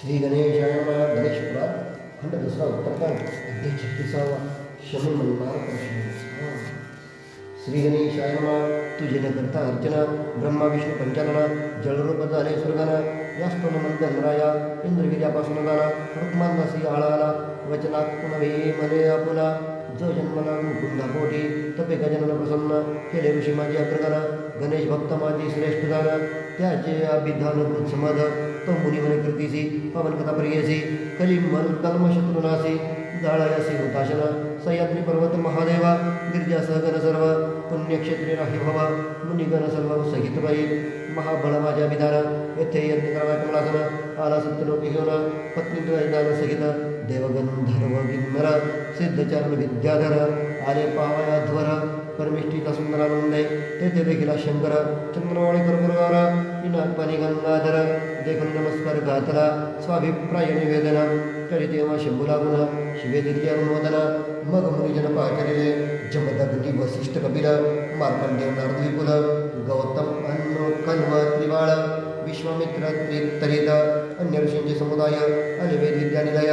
श्री नमः गणेशपुरात खंड दुसरा उत्तरकांड अध्याय छत्तीसावा शमी मनमार श्री गणेशाय नमः तुझे न करता अर्चना ब्रह्मा विष्णू पंचानना जळरूप झाले स्वर्गाना यास्तोन मंदनराया इंद्रगिर्यापासून जाणा रुक्मांदासी आळाला वचनात्मन वे मने आपुला। जो जन्मला मुकुंदा पोटी तपे गजानन प्रसन्न, केले ऋषी माझी अग्रगण गणेश भक्त माझी श्रेष्ठ दान, त्याचे अभिधान समद तो मुनी म्हणे कृतीसी पवन कथा प्रियसी कली मन कल्म शत्रुनासी जाळयासी हुताशना सह्याद्री पर्वत महादेवा, गिरिजा सहगण सर्व पुण्यक्षेत्री राही भवा, मुनिगण सर्व सहित बाई महाबळ माझ्या विधान येथे यज्ञ करावा कमलासन, आला सत्यलोक घेऊन पत्नी द्वैदान सहित देवगंधर्व किन्नर सिद्धचरण विद्याधर, आले पावयाध्वर परमिष्ठीचा है तेते देखिला शंकर चंद्रवाणी कर्मगार विनापानी गंगाधर देखो नमस्कार गातला स्वाभिप्राय निवेदन चरित एवं शंभुला गुण शिवे दिली अनुमोदन मग मुनिजन पाचरे जमदग्नि वसिष्ठ कपिल नारद विपुल गौतम अन्न कन्व त्रिबाळ विश्वामित्र त्रितरित अन्य ऋषींचे समुदाय अलिवेद विद्यानिलय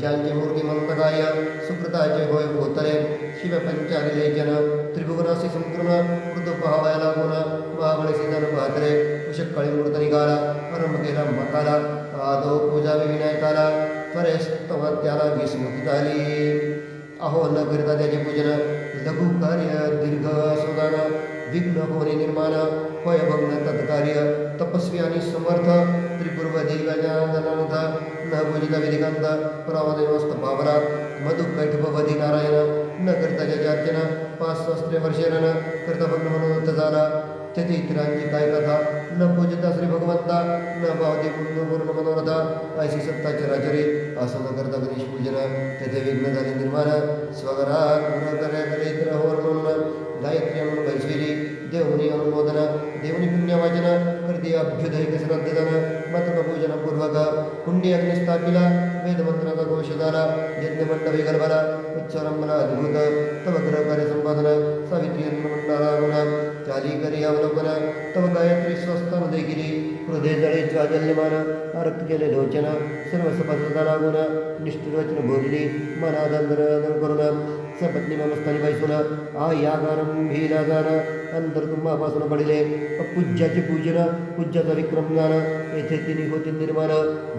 ज्यांचे मूर्ती मंतकाय सुकृताचे होय भोतरे शिव पंचारिले जन, त्रिभुवनासी संपूर्ण मृदू पहावया लागून महाबळी सीज़न भात्रे कुशकाळी मूर्त निघाला परम केला मकाला, आदो पूजा विनायकाला त्वरेस्तव त्याला विस्मृती झाली अहो न करता त्याचे पूजन लघु कार्य दीर्घ सुदान। विघ्न होणे निर्माण होय भग्न तत्कार्य तपस्वी समर्थ त्रिपुर्वधी गजाननाथ न पूजित विधिकांत परावदेवस्त पावरा मधु कैठपवधी नारायण न करता ज्याचे अर्चना पाच सहस्त्रे वर्षेरन करता भग्न मनोरथ झाला तेथे इतरांची काय कथा न पूजिता श्री भगवंता न भावते पूर्ण पूर्ण मनोरथा ऐशी सत्ता चराचरे असं न करता गणेश पूजन, तेथे विघ्न झाले निर्माण, स्वगरा गुण करे। अनुमोदन देवनी पुण्यवाचन करते अभ्युदय श्रद्धजन मतक पूजन पूर्वक कुंडी अग्नि स्थापिला वेदमंत्राचा अद्भुत तव ग्रह कार्य संपादन सावित्री मंडळा गुण चाली करी तव गायत्री स्वस्तान देखिली हृदय जळे ज्वाजल्यमान आरक्त केले लोचन सर्व सपदा लागून निष्ठुर वचन बोलली मनादंदर करुण सपत्नी ममस्थानी बैसून आ या गानम भीला जाण अंतर तुम्हापासून पडिले पूज्याचे पूजन पूज्याचा विक्रम गान येथे तिने होते निर्माण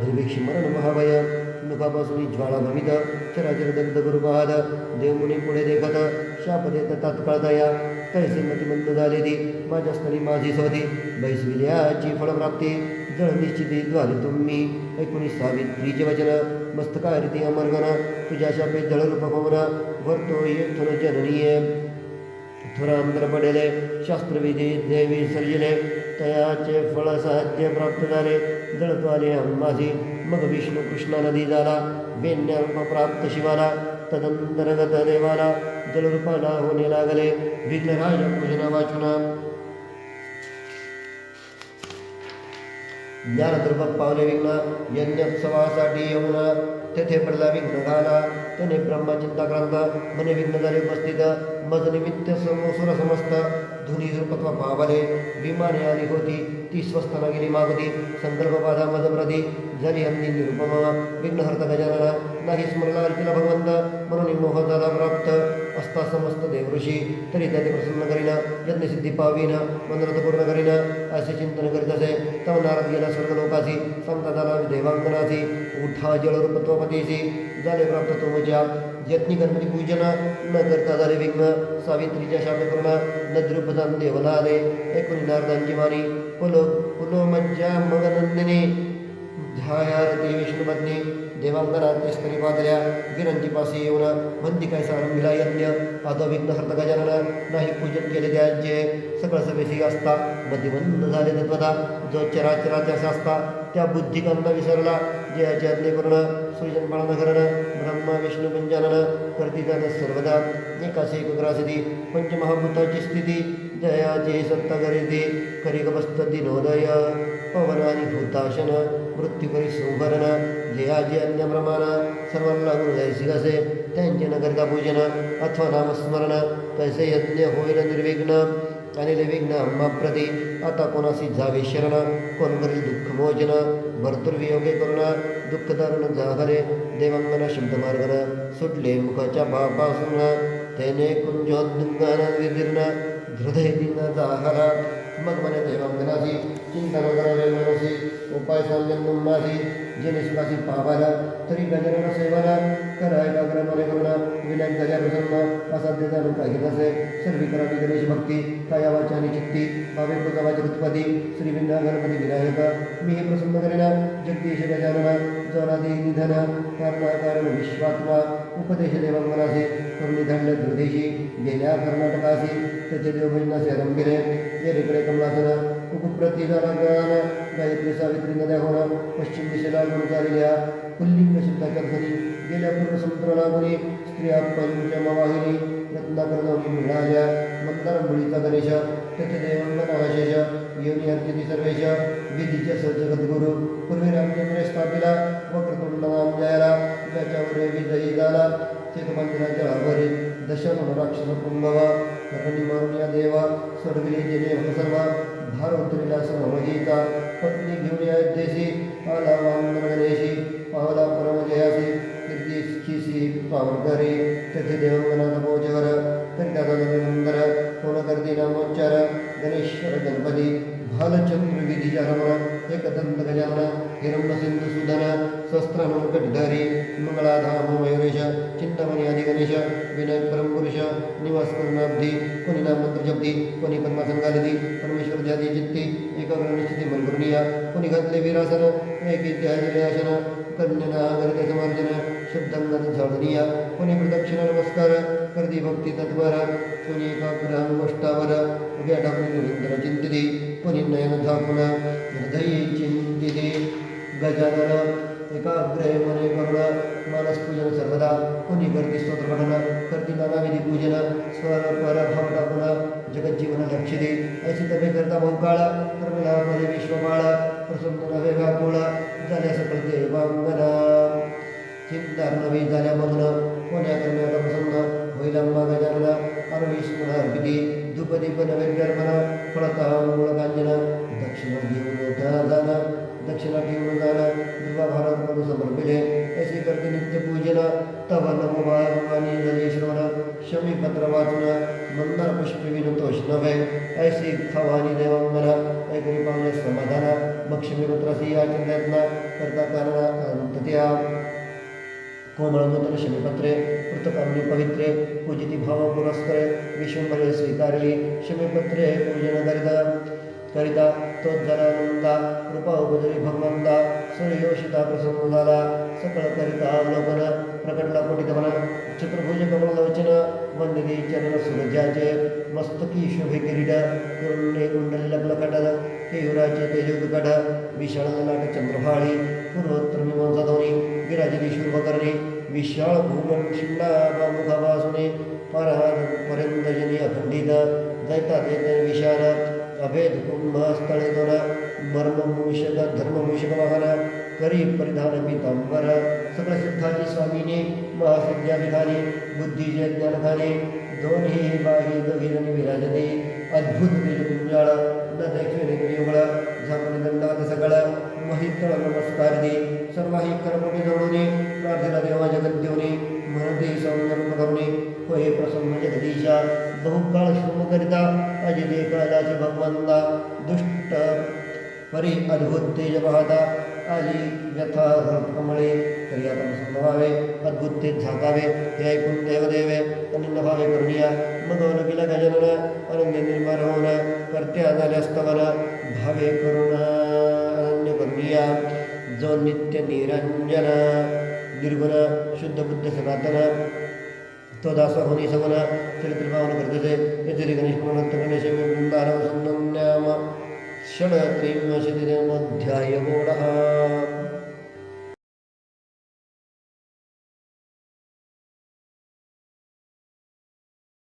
ध्रुवीक्षी मरण महाभय। मुखापासून ज्वाळा भमित चराचर दग्ध करू पाहत देवमुनी पुढे देखत शाप देत तात्काळ दया कैसे मतिमंद झाले ती माझ्या स्थळी माझी स्वती बैसविल्याची फळप्राप्ती जळ निश्चिती द्वारे तुम्ही एकोणीस सावित्रीचे वचन मस्तकारिती अमरगण तुझ्या शापे जळरूप पवन वर्तो येथून जननीय थुरांतर पडेले शास्त्रविधी देवी सर्जिले तयाचे फळ साध्य प्राप्त झाले जळतो आले अंबासी मग विष्णू कृष्णा नदी झाला वेण्यल्प प्राप्त शिवाला तदंतर्गत देवाला जलरूपाला होणे लागले विघ्नराज पूजना वाचुना ज्ञानद्रुप पावले विघ्न यज्ञोत्सवासाठी येऊन तेथे पडला विघ्न घाला त्याने ब्रह्मचिंताक्रांत मने विघ्न झाले उपस्थित मज निमित्त समोसुर समस्त धुनी रूपत्व पावले विमाने आली होती, ती स्वस्तना गेली मागती संकल्प बाधा मदप्रती झाली अंदी निरुपम विघ्नहर्ता गजानना नाही स्मरला अर्चना भगवंत म्हणून मोह झाला प्राप्त असता समस्त देवऋषी तरी त्याने प्रसन्न करीना यज्ञसिद्धी पावीन मनोरथ पूर्ण करीना असे चिंतन करीत असे तव नारद गेला स्वर्ग लोकासी यज्ञ गणपती पूजन न करता झाले विघ्न सावित्रीच्या शाप करुणा नद्रुपदान देवला आले एकोणी नारदांची मानी पुलो पुलो मज्जा मगनंदिनी। ध्यायारती विष्णुपत्नी देवांगना तेस्तरी पादल्या, गिरंजी पासी येऊन म्हणती काय सारंभिला यज्ञ आता विघ्न हर्त गजानन नाही पूजन केले त्याचे सगळं सभेशी असता मतिबंद झाले तत्वता जो चराचराच्या असता त्या बुद्धिकांना विसरला. यज्ञ करण, सृजन पालन करण, ब्रह्मा, विष्णू करती जाण सर्वदा. एकाशी एकग्रासिती पंचमहाभूताची स्थिती. जयाचे सत्ता करीती करिकबस्त दिनोदय. पवन आणि भूताशन, मृत्यू करी संहरण. जयाचे अन्य प्रमाण. सर्वांना गुरुदायसी कसे त्यांचे न करता पूजन, अथवा नामस्मरण. कैसे यज्ञ होईल निर्विघ्न. आणि विघ्न अंबाप्रती आता कोणासी जावे शरण दुःख मोचन भर्तृवियोगे करुणा, दुःखदारुण जाहरे देवांगना शब्दमार्गना सुटले त्याने कुंजोद्दुंगाना विदीर्ण हृदय दिन जाहरा मग म्हणे देवांगनासी चिंतन करावे मनसी उपाय जेणे सुखासी पावाला तरी गजानन सेवाला करा एकाग्र मने करुणा विनायक झाल्या प्रसन्न असाध्य जाणून काही नसे सर्वी करावी गणेश भक्ती काया वाचा आणि चित्ती भावे प्रजावाची उत्पत्ती श्री विना गणपती विनायक मी प्रसन्न करेना जगदीश गजानना जनादी निधन कारणा कारण विश्वात्मा उपदेश देवांगनासे करुणिधंड दुर्देशी गेल्या कर्नाटकासी जे रिकडे कमलासन उपप्रतिगान गायत्री सावित्री नद्या होणं पश्चिम दिशेला गुण चाललेल्या पुल्लिंग शब्दाच्या ध्वनी गेल्या पूर्व समुद्राला गुणी स्त्रिया पंचमवाहिनी रत्नाकर जाऊन मिळाल्या मंदार मुळीचा गणेश तेथे देवांगना आशेष योनी अर्चिती सर्वेश विधीच्या सजगद्गुरु पूर्वी रामचंद्र स्थापिला झाला चेतमंदिराच्या आभारी दशम राक्षस पुंगवा रणी मारून या देवा सोडविले जेणे सर्व भार उतरिला समहिता पत्नी घेऊन या देशी आला वामन गणेशी पावला परमजयासी कीर्तीशी पावकरी तेथे देवंगनाथ पोचवर करिता नंदर कोण करते नामोच्चार गणेश्वर गणपती भालचंद्र विधीच्या रमण एकदंत गजानन हिरण्य सिंधू सुधन शस्त्रहन कटधारी मंगळाधाम मयुरेश चिंतामणी आदी गणेश, विनायक परमपुरुष निवास करुणाब्धी कोणी नाम मंत्र जपती कोणी पद्मासन घालती परमेश्वर जाती चित्ती एकाग्र निश्चिती मनकरुणीया कोणी घातले विरासन एक इत्यादी आसन कन्यना गणित समार्जन शब्दांगण झाडणीया कोणी प्रदक्षिण नमस्कार करती भक्ती तत्पर कोणी एकाग्र गोष्टावर उभ्या टाकून चिंतिते झाकून हृदयी चिंतिते गजानन एकाग्रे मने करुण मानस पूजन सर्वदा कोणी करते स्तोत्र करती नानाविधी पूजन स्वर पर भाव टाकून जगज्जीवन लक्षिते ऐसी तबे करता बहुकाळ प्रमिळा मध्ये विश्वमाळ, प्रसन्न नवे व्याकुळ झाल्या सकळ देवांगना। चिंता नवी झाल्या मग्न, कोण्या करण्याचा प्रसन्न होईल अंबा गजानना अनवीस अर्पिती। फळता मूळ कांजन दक्षिण जाणं दक्षिणा जाणं दुर्वा भारत म्हणून समर्पिले ऐसे करते नित्य पूजन तव नमो भगवानी श्रवण शमी पत्र मंदार पुष्प विनतोष नव्हे ऐसे खवानी देवांगना ऐकरी पावणे समाधान मक्षमी पुत्रासी या चिंतना करता कारण तत्या कोमळ नूतन शमीपत्रे पृथकाम्नी पवित्रे, पूजिती भाव पुरस्करे विश्वंभरे स्वीकारली शमीपत्रे पूजन करिता करिता तोज्जलानंदा कृपा उपजरी भगवंता सूर्योषिता प्रसन्न झाला सकळ करिता अवलोकन प्रकटला कोटितमन चतुर्भुज कमललोचन वंदने चरण सुरजाचे मस्तकी शोभे किरीट कुरुणे कुंडली लग्लकट केयुराचे तेजोदकट विशाळ ललाट चंद्रभाळी पूर्वोत्तर विशाळ भूमन शिंडा मुखापासुने परान पर्यंत जनी अखंडित दैता देत विशाल, अभेद कुंभ स्थळे दोन मर्म मूषक धर्म मूषक वाहन करी परिधान पितांबर सकळ सिद्धाची स्वामीने, महासिद्ध्याभिधानी बुद्धीचे ज्ञानधाने दोन्ही बाही गभीरने विराजते, अद्भुत तेजपुंजाळ न दक्षिणे युगळ झापणे दंडात सगळ महितळ नमस्कार दे सर्वाही कर्मोटी जोडूने प्रार्थना देवा जगद्देवने म्हणते सौम्य करुणे होय प्रसन्न जगदीशा बहुकाळ श्रम करिता अजिते कालाचे भगवंता दुष्ट परी अद्भुत तेज पाहता आली व्यथा कमळे तरी आता प्रसन्न व्हावे अद्भुत तेज झाकावे हे ऐकून देवदेवे अनन्य भावे करुणिया मग केला गजानन अनन्य निर्माण होऊन कर्त्या स्तवन भावे करुण। करुणिया जो नित्य निरंजन निर्गुण शुद्ध बुद्ध सनातन तो दास होनी सगुण चरित्र पावन करते येथे गणेश प्रणत गणेश वृंदारव संज्ञाम षड त्रिंशतिरमध्याय गोडः